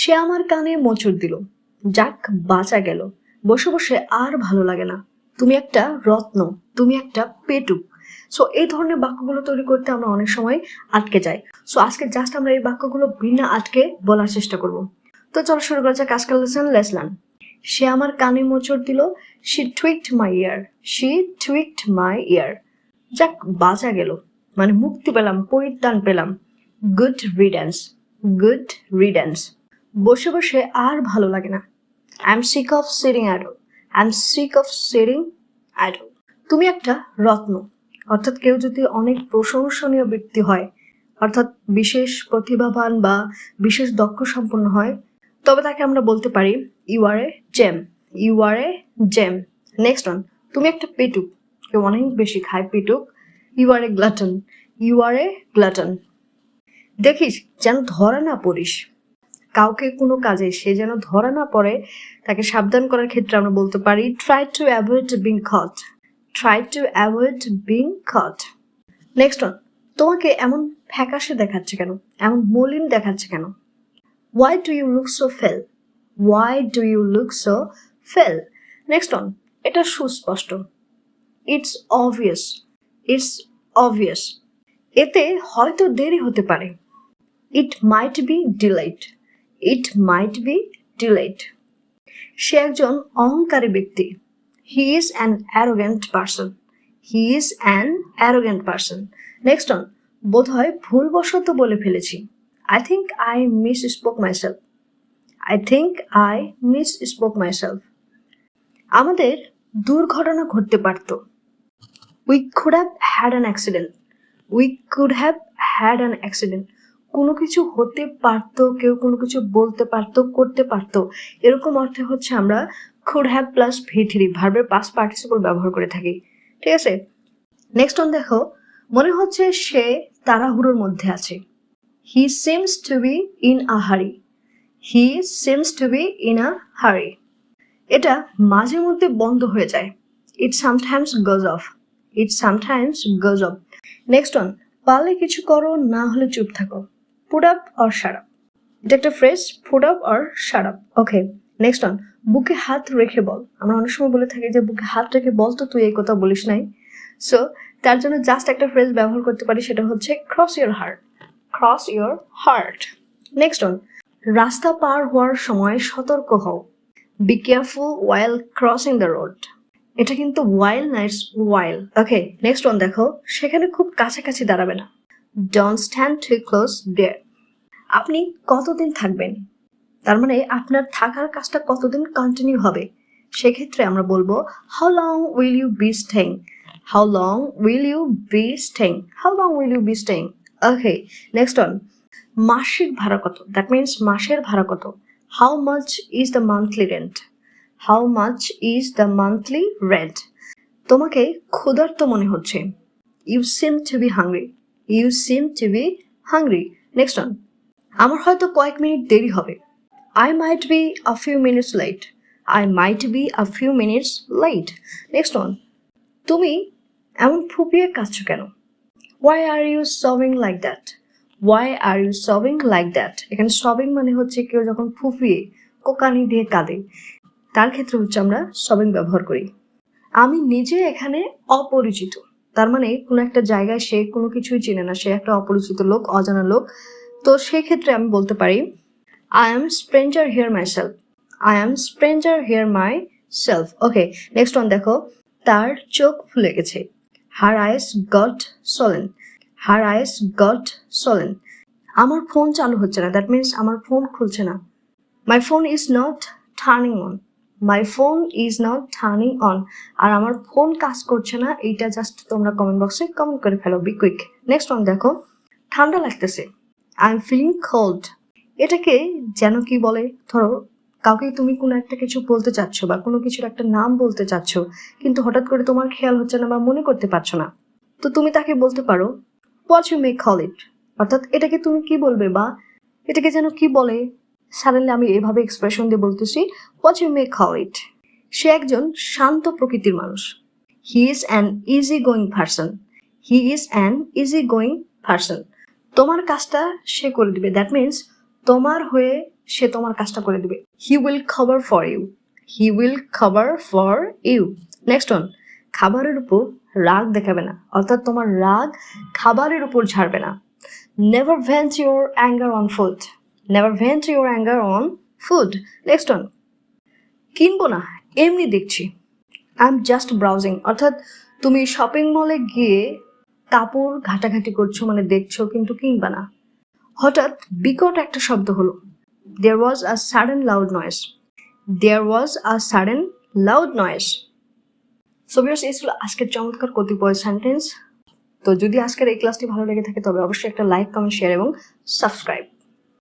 সে আমার কানে মোচড় দিল। যাক, বাঁচা গেল। বসে বসে আর ভালো লাগে না। তুমি একটা রত্ন, তুমি একটা পেটুক সো এই ধরনের বাক্যগুলো তৈরি করতে আমরা অনেক সময় আটকে যাই। সো আজকে জাস্ট আমরা এই বাক্যগুলো বিনা আটকে বলার চেষ্টা করব। তো চলো শুরু করা যাক আজকাল লেসন লেসলান সে আমার কানে মোচড় দিল she টুইকড my ear she টুইকড my ear যাক, বাঁচা গেল। মানে মুক্তি পেলাম, পরিত্রাণ পেলাম। গুড রিডেন্স গুড রিডেন্স বসে বসে আর ভালো লাগে না। I am sick of sitting ado I am sick of sitting ado তুমি একটা রত্ন, অর্থাৎ কেউ যদি অনেক প্রশংসনীয় ব্যক্তি হয়, অর্থাৎ বিশেষ প্রতিভাবান বা বিশেষ দক্ষ সম্পন্ন হয়, তবে তাকে আমরা বলতে পারি you are a gem you are a gem next one তুমি একটা পেটুক, কেউ অনেক বেশি খায় পেটুক you are A গ্লাটন you are এ গ্লাটন দেখিস, যেন ধরা না পড়িস। কাউকে কোনো কাজে সে যেন ধরা না পড়ে, তাকে সাবধান করার ক্ষেত্রে আমরা বলতে পারি try to avoid being caught try to avoid being caught next one তোমাকে এমন ফ্যাকাশে দেখাচ্ছে কেন? এমন মলিন দেখাচ্ছে কেন? Why do you look so pale why do you look so pale next one এটা সুস্পষ্ট। ইটস অবভিয়াস ইটস অবভিয়াস এতে হয়তো দেরি হতে পারে। It might be delayed it might be delayed সে একজন অহংকারী ব্যক্তি। He is an arrogant person he is an arrogant person next on বোধ হয় ভুলবশত বলে ফেলেছি। I think I misspoke myself I think I misspoke myself আমাদের দুর্ঘটনা ঘটতে পারত। We could have had an accident we could have had an accident কোনো কিছু হতে পারতো, কেউ কোনো কিছু বলতে পারতো, করতে পারতো, এরকম অর্থে হচ্ছে আমরা could have plus V three ভার্বের পাস পার্টিসিপল ব্যবহার করে থাকি। ঠিক আছে? নেক্সট অন দেখো, মনে হচ্ছে সে তাড়াহুড়োর মধ্যে আছে। He seems to be in a hurry he seems to be in a hurry এটা মাঝে মধ্যে বন্ধ হয়ে যায়। It sometimes goes off it sometimes goes off next on পারলে কিছু করো, না হলে চুপ থাকো। পুট আপ অর শারাপ এটা একটা phrase put up or shut up okay next on বুকে হাত রেখে বল। আমরা অনেক সময় বলে থাকি যে বুকে হাত রেখে বল তো তুই এই কথা বলিস নাই। সো তার জন্য জাস্ট একটা ফ্রেজ ব্যবহার করতে পারি, সেটা হচ্ছে cross your heart cross your heart next on রাস্তা পার হওয়ার সময় সতর্ক হও। Be careful while crossing the road এটা কিন্তু ওয়াইল নাইটস ওয়াইল ওকে নেক্সট ওয়ান দেখো। সেখানে খুব কাছাকাছি দাঁড়াবে না। Don't stand too close there আপনি কতদিন থাকবেন? তার মানে আপনার থাকার কাজটা কতদিন কন্টিনিউ হবে? সেক্ষেত্রে আমরা বলব how long will you be staying how long will you be staying how long will you be staying okay next on মাসিক ভাড়া কত? দ্যাট মিনস মাসের ভাড়া কত? How much is the monthly rent how much is the monthly rent তোমাকে ক্ষুধার্ত মনে হচ্ছে। You seem to be hungry you seem to be hungry next one আমার হয়তো কয়েক মিনিট দেরি হবে। I might be a few minutes late I might be a few minutes late next one তুমি এমন ফুপিয়ে কাঁদছো কেন? Why are you sobbing like that why are you sobbing like that এখানে সবিং মানে হচ্ছে কেউ যখন ফুপিয়ে কোকানি দিয়ে কাঁদে। তার ক্ষেত্রে হচ্ছে আমরা সবিং ব্যবহার করি। আমি নিজে এখানে অপরিচিত। তার মানে কোনো একটা জায়গায় সে কোনো কিছুই চেনে না। সে একটা অপরিচিত লোক, অজানা লোক। তো সেক্ষেত্রে আমি বলতে পারি I am stranger here myself I am stranger here myself okay next one দেখো, তার চোখ ফুলে গেছে। হার আইস গট সোলেন হার আইস গট সোলেন আমার ফোন চালু হচ্ছে না দ্যাট মিনস আমার ফোন খুলছে না। My phone is not turning on my phone is not turning on আর আমার ফোন কাজ করছে না, এইটা জাস্ট তোমরা কমেন্ট বক্সে কমেন্ট করে ফেলো বি কুইক নেক্সট ওয়ান দেখো, ঠান্ডা লাগতেছে। আই এম ফিলিং কোল্ড এটাকে যেন কি বলে? ধরো, কাউকে তুমি কোনো একটা কিছু বলতে চাচ্ছ বা কোনো কিছুর একটা নাম বলতে চাচ্ছ, কিন্তু হঠাৎ করে তোমার খেয়াল হচ্ছে না বা মনে করতে পারছ না, তো তুমি তাকে বলতে পারো what you may call it অর্থাৎ এটাকে তুমি কি বলবে বা এটাকে যেন কি বলে? সাডেনলি আমি এভাবে এক্সপ্রেশন দিয়ে বলতেছি what you may call it সে একজন শান্ত প্রকৃতির মানুষ। He is an easy going person he is an easy going person তোমার কাজটা সে করে দিবে। দ্যাট মিনস তোমার হয়ে সে তোমার কাজটা করে দিবে। He will cover for you he will cover for you next one খাবারের উপর রাগ দেখাবে না। অর্থাৎ তোমার রাগ খাবারের উপর ঝাড়বে না। Never vent your anger on food never vent your anger on food next one কিনবো না, এমনি দেখছি। আই এম জাস্ট ব্রাউজিং অর্থাৎ তুমি শপিং মলে গিয়ে কাপড় ঘাটাঘাটি করছ মানে দেখছ, কিন্তু কিনবা না। হঠাৎ বিকট একটা শব্দ হলো। There was a sudden loud noise there was a sudden loud noise সোভিয়াস এই ছিল আজকের চমৎকার কতিপয় সেন্টেন্স তো যদি আজকের এই ক্লাসটি ভালো লেগে থাকে, তবে অবশ্যই একটা লাইক কমেন্ট শেয়ার এবং সাবস্ক্রাইব